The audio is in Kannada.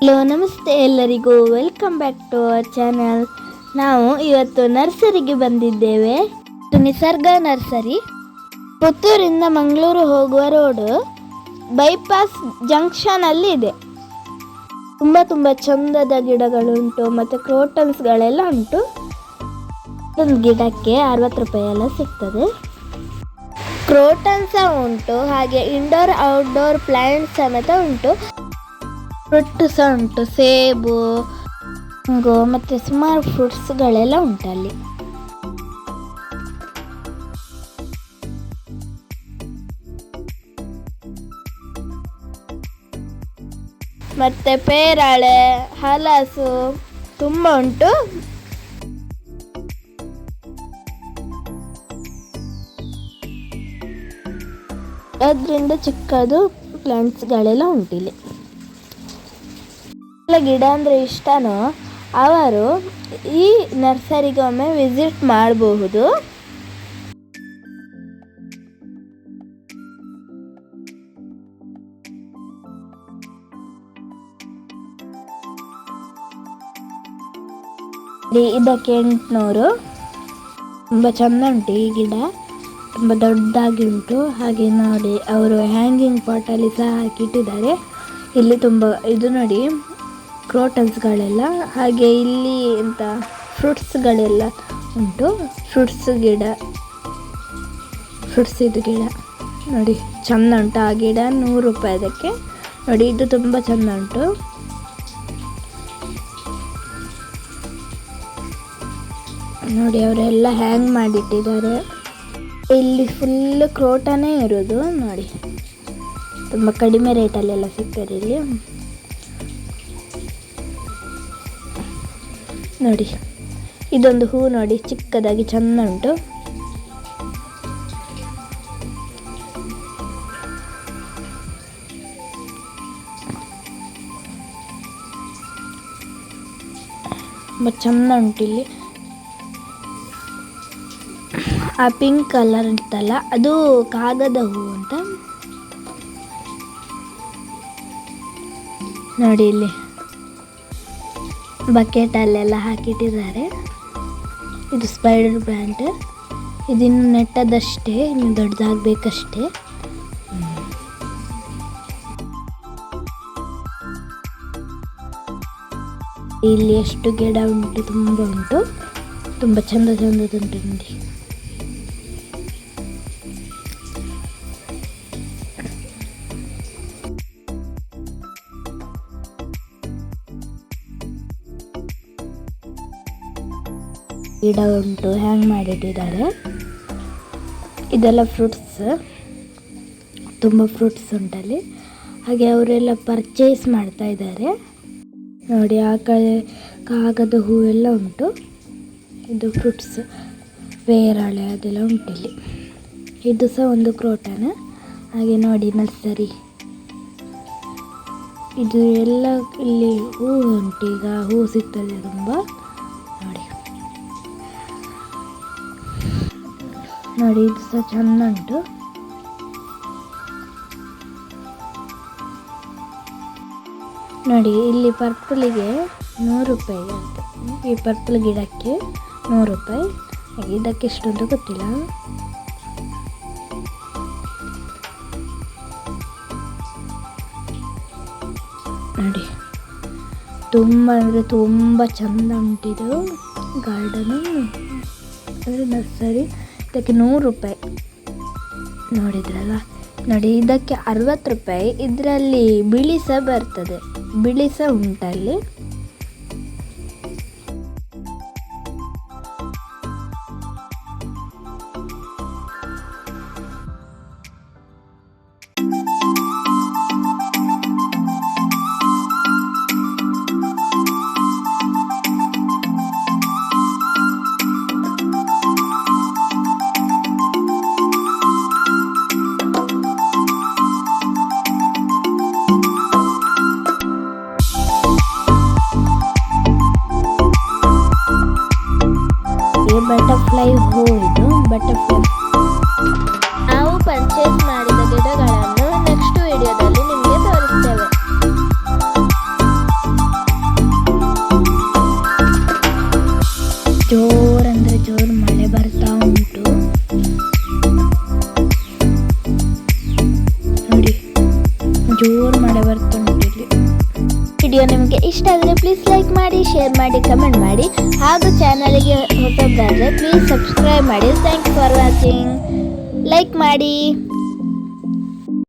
ಹಲೋ, ನಮಸ್ತೆ ಎಲ್ಲರಿಗೂ. Welcome back to our channel ನಾವು ಇವತ್ತು ನರ್ಸರಿಗೆ ಬಂದಿದ್ದೇವೆ. ನಿಸರ್ಗ ನರ್ಸರಿ. ಪುತ್ತೂರಿಂದ ಮಂಗಳೂರು ಹೋಗುವ ರೋಡು ಬೈಪಾಸ್ ಜಂಕ್ಷನ್ ಅಲ್ಲಿ ಇದೆ. ತುಂಬ ತುಂಬ ಚಂದದ ಗಿಡಗಳುಂಟು ಮತ್ತು ಕ್ರೋಟನ್ಸ್ಗಳೆಲ್ಲ ಉಂಟು. ಒಂದು ಗಿಡಕ್ಕೆ ಅರವತ್ತು ರೂಪಾಯಿ ಎಲ್ಲ ಸಿಗ್ತದೆ. ಕ್ರೋಟನ್ ಸಹ ಉಂಟು, ಹಾಗೆ ಇಂಡೋರ್ ಔಟ್ಡೋರ್ ಪ್ಲ್ಯಾಂಟ್ ಸಮೇತ ಉಂಟು. ಫ್ರೂಟ್ ಸಹ ಉಂಟು ಸೇಬು ಮ್ಯಾಂಗೋ ಮತ್ತು ಸುಮಾರು ಫ್ರೂಟ್ಸ್ಗಳೆಲ್ಲ ಉಂಟು ಅಲ್ಲಿ. ಮತ್ತೆ ಪೇರಾಳೆ, ಹಲಸು ತುಂಬ ಉಂಟು. ಅದರಿಂದ ಚಿಕ್ಕದು ಪ್ಲಾಂಟ್ಸ್ಗಳೆಲ್ಲ ಉಂಟಿಲ್ಲಿ. ಗಿಡ ಅಂದರೆ ಇಷ್ಟನೋ ಅವರು ಈ ನರ್ಸರಿಗೆ ಒಮ್ಮೆ ವಿಸಿಟ್ ಮಾಡಬಹುದು. ಇದಕ್ಕೆ ಎಂಟುನೂರು ತುಂಬ ಚೆಂದ ಉಂಟು ಈ ಗಿಡ. ತುಂಬ ದೊಡ್ಡದಾಗಿ ಉಂಟು ಹಾಗೆ ನೋಡಿ, ಅವರು ಹ್ಯಾಂಗಿಂಗ್ ಪಾಟಲ್ಲಿ ಸಹ ಹಾಕಿಟ್ಟಿದ್ದಾರೆ. ಇಲ್ಲಿ ತುಂಬ, ಇದು ನೋಡಿ ಕ್ರೋಟನ್ಸ್ಗಳೆಲ್ಲ ಹಾಗೆ ಇಲ್ಲಿ ಎಂತ ಫ್ರೂಟ್ಸ್ಗಳೆಲ್ಲ ಉಂಟು. ಫ್ರೂಟ್ಸ್ ಗಿಡ ಫ್ರೂಟ್ಸ್ ಇದು ಗಿಡ. ನೋಡಿ, ಚೆಂದ ಉಂಟು ಆ ಗಿಡ, ನೂರು ರೂಪಾಯಿ ಅದಕ್ಕೆ. ನೋಡಿ, ಇದು ತುಂಬ ಚೆಂದ ಉಂಟು. ನೋಡಿ, ಅವರೆಲ್ಲ ಹ್ಯಾಂಗ್ ಮಾಡಿಟ್ಟಿದ್ದಾರೆ. ಇಲ್ಲಿ ಫುಲ್ ಕ್ರೋಟನೇ ಇರೋದು, ನೋಡಿ. ತುಂಬ ಕಡಿಮೆ ರೇಟಲ್ಲೆಲ್ಲ ಸಿಗ್ತಾರೆ ಇಲ್ಲಿ. ನೋಡಿ. ಇದೊಂದು ಹೂ ನೋಡಿ, ಚಿಕ್ಕದಾಗಿ ಚೆನ್ನ ಉಂಟು ತುಂಬ ಚೆಂದ ಉಂಟು ಇಲ್ಲಿ. ಆ ಪಿಂಕ್ ಕಲರ್ ಅಂತಲ್ಲ, ಅದು ಕಾಗದ ಹೂ ಅಂತ. ನೋಡಿ ಇಲ್ಲಿ. ಬಕೆಟಲ್ಲೆಲ್ಲ ಹಾಕಿಟ್ಟಿದ್ದಾರೆ. ಇದು ಸ್ಪೈಡರ್ ಪ್ಲಾಂಟ್ ಇದಿನ್ನು ನೆಟ್ಟದಷ್ಟೇ, ಇನ್ನು ದೊಡ್ಡದಾಗಬೇಕಷ್ಟೇ. ಇಲ್ಲಿ ಎಷ್ಟು ಗಿಡ ಉಂಟು, ತುಂಬ ಉಂಟು. ತುಂಬ ಚಂದ ಚಂದದುಂಟು ನೋಡಿ. ಗಿಡ ಉಂಟು ಹ್ಯಾಂಗ್ ಮಾಡಿಟ್ಟಿದ್ದಾರೆ. ಇದೆಲ್ಲ ಫ್ರೂಟ್ಸ್ ತುಂಬ ಫ್ರೂಟ್ಸ್ ಉಂಟಲ್ಲಿ. ಹಾಗೆ ಅವರೆಲ್ಲ ಪರ್ಚೇಸ್ ಮಾಡ್ತಾ ಇದ್ದಾರೆ. ನೋಡಿ, ಆ ಕಡೆ ಕಾಗದ ಹೂವೆಲ್ಲ ಉಂಟು. ಇದು ಫ್ರೂಟ್ಸ್ ಪೇರಳೆ ಅದೆಲ್ಲ ಉಂಟಿಲ್ಲಿ. ಇದು ಸಹ ಒಂದು ಕ್ರೋಟನ. ಹಾಗೆ ನೋಡಿ, ನರ್ಸರಿ. ಇದು ಎಲ್ಲ ಇಲ್ಲಿ ಹೂ ಉಂಟು ಈಗ ಹೂ ಸಿಗ್ತದೆ ತುಂಬ. ನೋಡಿ ಇದು ಸಹ ಚಂದ ಉಂಟು ನೋಡಿ, ಇಲ್ಲಿ ಪರ್ಪಲಿಗೆ ನೂರು ರೂಪಾಯಿ ಈ ಪರ್ಪಲ್ ಗಿಡಕ್ಕೆ ನೂರು ರೂಪಾಯಿ. ಇದಕ್ಕೆ ಎಷ್ಟು ಅಂತ ಗೊತ್ತಿಲ್ಲ. ನೋಡಿ. ತುಂಬ ಅಂದರೆ ತುಂಬ ಚಂದ ಉಂಟಿದು ಗಾರ್ಡನು ಅಂದರೆ ನರ್ಸರಿ. ಇದಕ್ಕೆ ನೂರು ರೂಪಾಯಿ. ನೋಡಿದ್ರಲ್ಲ, ನೋಡಿ, ಇದಕ್ಕೆ ಅರವತ್ತು ರೂಪಾಯಿ. ಇದರಲ್ಲಿ ಬಿಳಿ ಸಹ ಬರ್ತದೆ. ಬಿಳಿ ಸಹ ಉಂಟಲ್ಲಿ. ಬಟರ್ಫ್ಲೈ ಹೂ ಇದು ಬಟರ್ಫ್ಲೈ ಇಷ್ಟ ಆದರೆ ಪ್ಲೀಸ್ ಲೈಕ್ ಮಾಡಿ ಶೇರ್ ಮಾಡಿ ಕಮೆಂಟ್ ಮಾಡಿ. ಹಾಗೂ ಚಾನಲ್ಗೆ ಹೊಸದಾದರೆ ಪ್ಲೀಸ್ ಸಬ್ಸ್ಕ್ರೈಬ್ ಮಾಡಿ. ಥ್ಯಾಂಕ್ಸ್ ಫಾರ್ ವಾಚಿಂಗ್ ಲೈಕ್ ಮಾಡಿ.